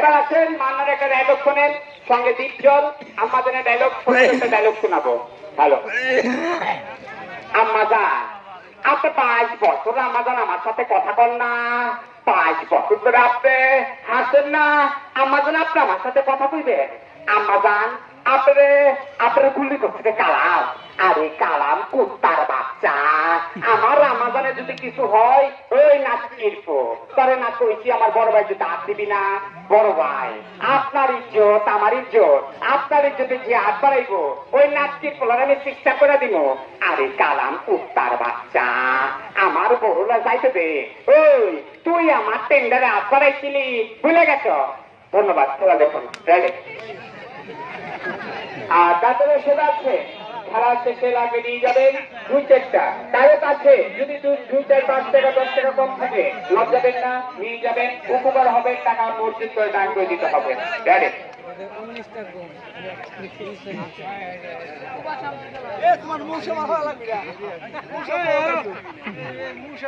এবার আসেন মান্নার একটা ডায়লগ শোনেন সঙ্গে দীপজল। আমাদের ডায়লগ একটা ডায়লগ শোনাবো। হ্যালো। আম্মাজান আপনি পাঁচ বছর আমাজান আমার সাথে কথা বল না। পাঁচ বছর ধরে আপনি হাসেন না। আমাজান আপনি আমার সাথে কথা কইবেন। আম্মাজান আপনি আপনার গুলি করছে কালাম। আরে কালাম কুত্তার আমাজানে যদি কিছু হয়, ওই নাচ কিরপো তবে না কইছি, আমার বড় ভাই যদি হাত দিবি না। বড় ভাই, আপনার ইজ্জত, আমার ইজ্জত। আপনার ইজ্জতে যে হাত বাড়াইব? ওই নাচ কিরপোলার আমি শিক্ষা করে দিব। আরে কালাম কুত্তার বাচ্চা, আমার বড়লা যাইতে দে। ওই, তুই আমার টেন্ডারে হাত বাড়াইছিলি, ভুলে গেছ? ধন্যবাদ খেলা দেখুন। আর তারপরে সেটা আছে? খেলা শেষে লাগে নিয়ে যাবেন দুই চারটা ডায়রেক্ট আছে যদি দু- দুই চার পাঁচ টাকা দশ টাকা কম থাকে লজ যাবেন না নিয়ে যাবেন উপকার হবে টাকা মসজিদ করে দান করে দিতে হবে ডাইরেক্ট তোমার মুসে মাথা লাগবে না মুসে মুসে